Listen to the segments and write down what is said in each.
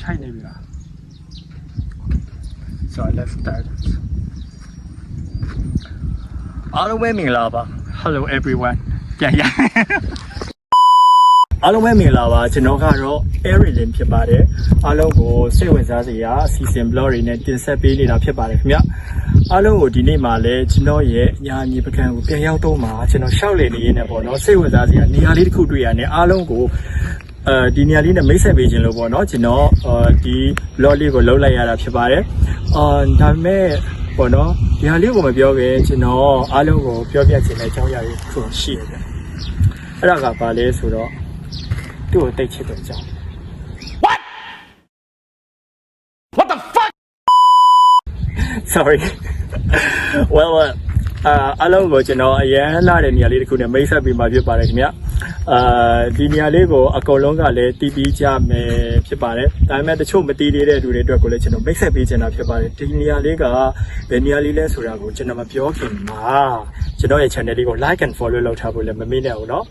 ခြိုက်နေပြီလား so I left that အားလုံးပဲမင်္ဂလာပါ hello everyone ပြန်ရအားလုံးပဲမင်္ဂလာပါကျွန်တော်ကတော့ Erin ဖြစ်ပါတယ်အားလုံးကိုစိတ်ဝင်စားစရာအစီအစဉ် blog တွေနဲ့တင်ဆက်ပေးနေတာဖြစ်ပါတယ်ခင်ဗျအားလုံးကိုဒီနေ့မှလည်းကျွန်တော်ရဲ့ညာညီပကံကိုပြန်ရောက်တော့မှာကျွန်တော်ရှောက်လေနေရင်းနဲ့ပေါ့နော်စိတ်ဝင်စားစရာနေရာလေးတစ်ခုတွေ့ရတယ်အားလုံးကို အဲဒီနေရာလေးနဲ့မိတ်ဆက်ပေးခြင်းလို့ပေါ့နော်ကျွန်တော်ဒီ blog လေးကိုလုံးလိုက်ရတာဖြစ်ပါတယ်အာဒါပေမဲ့ပေါ့နော်ဒီဟာလေးကိုမပြောခင်ကျွန်တော်အားလုံးကိုပြောပြချင်တဲ့အကြောင်းအရာလေးတစ်ခုရှိရတယ်အဲ့ဒါကဘာလဲဆိုတော့သူ့ကိုတိတ်ချစ်တဲ့အကြောင်း What the fuck? sorry well uh, အာအလုံးကိုကျွန်တော်အရန်လာတဲ့နေရာလေးတစ်ခုနဲ့မိတ်ဆက်ပေးมาဖြစ်ပါတယ်ခင်ဗျအာဒီနေရာလေးကိုအကုန်လုံးကလည်းတီးပြီးကြမယ်ဖြစ်ပါတယ်ဒါပေမဲ့တချို့မတီးသေးတဲ့လူတွေအတွက်ကိုလည်းကျွန်တော်မိတ်ဆက်ပေးချင်တာဖြစ်ပါတယ်ဒီနေရာလေးကဘယ်နေရာလေးလဲဆိုတာကိုကျွန်တော်မပြောခင်မှာကျွန်တော်ရဲ့ channel လေးကို like and follow လုပ်ထားဖို့လည်းမမေ့နဲ့ဘူးเนาะ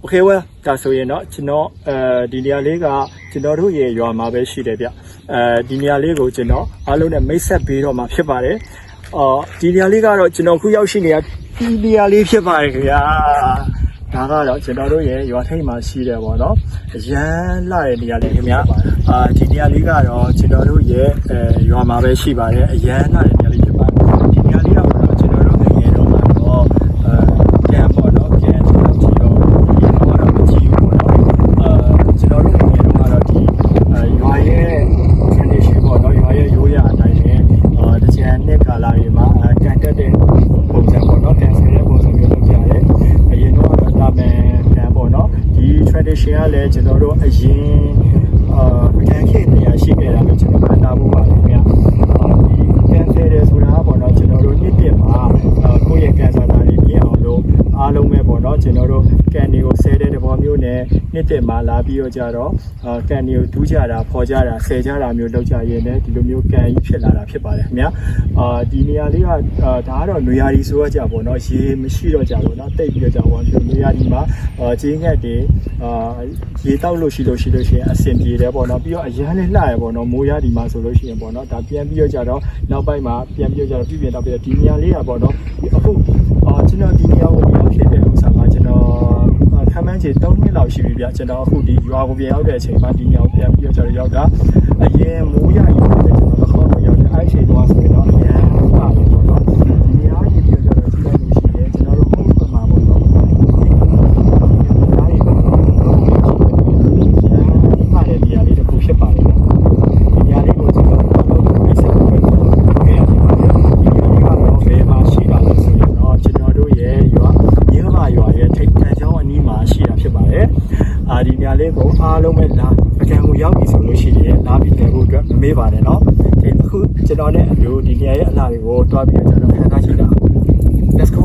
โอเค well ဒါဆိုရင်တော့ကျွန်တော်အဲဒီနေရာလေးကကျွန်တော်တို့ရေရွာမှာပဲရှိတယ်ဗျအဲဒီနေရာလေးကိုကျွန်တော်အားလုံးနဲ့မိတ်ဆက်ပေးတော့မှာဖြစ်ပါတယ် အော်ဒီနေရာလေးကတော့ကျွန်တော်ခုရောက်ရှိနေတာဒီနေရာလေးဖြစ်ပါတယ်ခင်ဗျာဒါကတော့ကျွန်တော်တို့ရေရွာထိပ်မှာရှိတယ်ပေါ့နော်အရန်လာတဲ့နေရာလေးခင်ဗျာအာဒီနေရာလေးကတော့ကျွန်တော်တို့ရေအဲရွာမှာပဲရှိပါတယ်အရန်လာတဲ့နေရာလေးဖြစ်ပါတယ်ဒီနေရာလေးကတော့ကျွန်တော်တို့ငယ်ငယ်တော့ကတော့အဲပြန်ပေါ့နော်ပြန်ကျွန်တော်ကြည့်တော့ ဒီတော့တော့မကြည့်ဘူးပေါ့နော်အာကျွန်တော်တို့ငယ်ငယ်တုန်းကတော့ဒီအာရွာရဲ့ tradition ပေါ့နော်ရွာရဲ့ရိုးရာအတိုင်းနဲ့အာတကြံနှစ်ကာလတွေမှာအာတန်တက်တဲ့ပုံစံပေါ့နော်ကန်ဆယ်တဲ့ပုံစံမျိုးလုပ်ကြရတယ်အရင်တော့တော့တာမန်တန်ပေါ့နော်ဒီ tradition ကလည်းကျွန်တော်တို့အရင်အာကန်ခေတ်နေရာရှိခဲ့တာလို့ကျွန်တော်မှတ်သားဖို့ပါခင်ဗျာအာဒီကန်ဆယ်တယ်ဆိုတာပေါ့နော်ကျွန်တော်တို့နှစ်ပြည့်မှာအာကိုယ့်ရဲ့ကန်ဆာတာတွေမြင်အောင်လို့ အားလုံးပဲပေါ့ နော်ကျွန်တော်တို့ကန်ဒီကိုဆဲတဲ့သဘောမျိုးနဲ့နှစ်တက်မှာလာပြီးတော့ကြတော့အာကန်ဒီကိုဒူးကြတာဖော်ကြတာဆဲကြတာမျိုးလုပ်ကြရင်းနဲ့ဒီလိုမျိုးကန်ကြီးဖြစ်လာတာဖြစ်ပါတယ်ခင်ဗျာအာဒီနေရာလေးကအာဒါကတော့နွေရာသီဆိုတော့ကြပေါ့နော်ရေမရှိတော့ကြပေါ့နော်တိတ်ပြီးတော့ကြပေါ့ဒီနွေရာသီမှာအာကျင်းငတ်တွေအာရေတောက်လို့ရှိလို့ရှိလို့ရှိရင်အဆင်ပြေတယ်ပေါ့နော်ပြီးတော့အရန်လေးလှရပေါ့နော်မိုးရာသီမှာဆိုလို့ရှိရင်ပေါ့နော်ဒါပြန်ပြီးတော့ကြတော့နောက်ပိုင်းမှာပြန်ပြီးတော့ကြတော့ပြည်ပြန်တော့ပြီးတော့ဒီနေရာလေးကပေါ့နော်ဒီအခုအာကျွန်တော်ဒီနေရာကိုပြန်ဖြစ်တဲ့ဥစ္စာကကျွန်တော်ခမ်းမန်းချေ3နှစ်လောက် ရှိပြီဗျကျွန်တော်အခုဒီရွာကိုပြန်ရောက်တဲ့အချိန်မှာဒီနေရာကိုပြန်ပြီးတော့ကျွန်တော်ရောက်တာအရင်မိုးရရင်ကျွန်တော်သခေါ်မရောက်တဲ့အဲ့ချိန်တော့ဆိုရင်တော့အရင်ကပေါ့နော်ဒီနေရာကြီးပြီးတော့ကျွန်တော်ကြည့်လိုက်လို့ရှိရင်ကျွန်တော်တို့ဘုံပမာပေါ့နော်ဒီနေရာကြီးပေါ့နော်ဒီမှာလည်းနေရာလေးတစ်ခုဖြစ်ပါတယ်ဒီနေရာလေးကိုကျွန်တော်အားလုံးမိတ်ဆက်ပေးဖို့ခဲ့ရပါတယ်ဒီနေရာလေးကတော့ဘယ်မှာရှိတာလဲဆိုရင်တော့ကျွန်တော်တို့ရဲ့ရွာရင်းမာရွာရဲ့ထိပ်တန်းကျောင်းအနီးမှာရှိတာဖြစ်ပါတယ်အာဒီနေ ရာလေးကိုအားလုံးပဲလာပကံကိုရောက်ပြီဆိုလို့ရှိရင်လာပြီးတည်ဖို့အတွက်မမေ့ပါနဲ့နော်ဒီအခုကျွန်တော်နဲ့အမျိုးဒီနေရာရဲ့အလားတွေကိုတွားပြီးတော့ကျွန်တော်ခံစားရှိတာ Let's go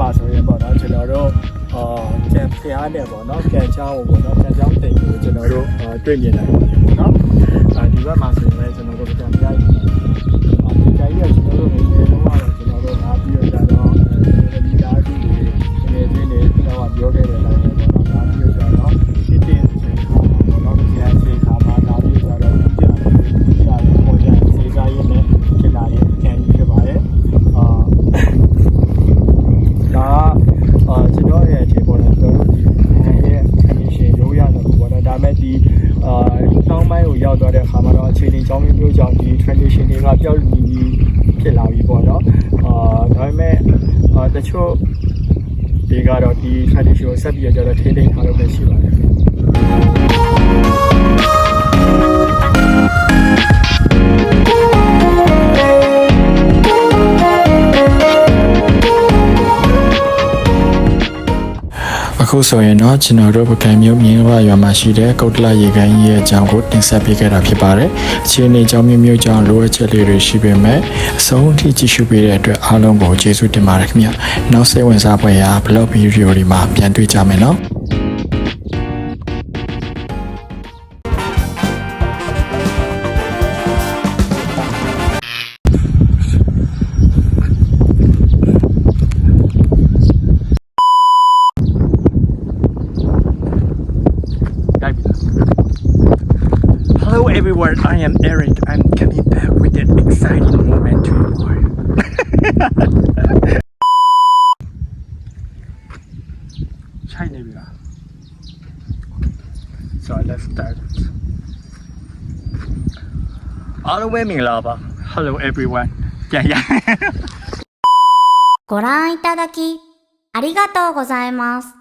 မှာဆိုရင်ပေါ့နော်ကျွန်တော်တို့အာကြံဖျားနဲ့ပေါ့နော်ကြံချောင်းပေါ့နော်ကြံချောင်းတိမ်ကိုကျွန်တော်တို့တွေ့မြင်နိုင်ပါတယ်ပေါ့နော် အာဒီဘက်မှာဆိုရင်လည်းကျွန်တော်တို့ကံဖျားကြီးအာဒီကံကြီးကကျွန်တော်တို့ငယ်ငယ်တုန်းကတော့ကျွန်တော်တို့ငါပြီးတော့ကြတော့အဲဒီသားကြီးတွေငယ်ချင်းတွေတော့ပြောခဲ့တဲ့အ ကြောင်းမျိုးမျိုးကြောင့်ဒီ transition တွေကပျောက်နေပြီးဖြစ်လာပြီပေါ့နော်အာဒါပေမဲ့အာတချို့ဒီကတော့ဒီ transition ကိုဆက်ပြီးတော့ထိန်းသိမ်းထားလို့ပဲရှိပါတယ် အခုဆိုရင်တော့ကျွန်တော်တို့ပကံမျိုးမြင်းဝရွာမှာရှိတဲ့ကုတ်တလရေကန်ကြီးရဲ့အကြောင်းကိုတင်ဆက်ပေးခဲ့တာဖြစ်ပါတယ်။အခြေအနေအကြောင်းမျိုးမျိုးကြောင့်လိုအပ်ချက်လေးတွေရှိပေမဲ့အဆုံးအထိကြည့်ရှုပေးတဲ့အတွက်အားလုံးကိုကျေးဇူးတင်ပါတယ်ခင်ဗျ။နောက်စိတ်ဝင်စားဖွယ်ရာ blog video တွေမှာပြန်တွေ့ကြမယ်နော်။ everyone, I am Eric. I'm coming back with an exciting moment to you all. ใช่ในเรือ So let's start. All the way มิงลาบะ Hello everyone. Yeah yeah. ご覧いただきありがとうございます。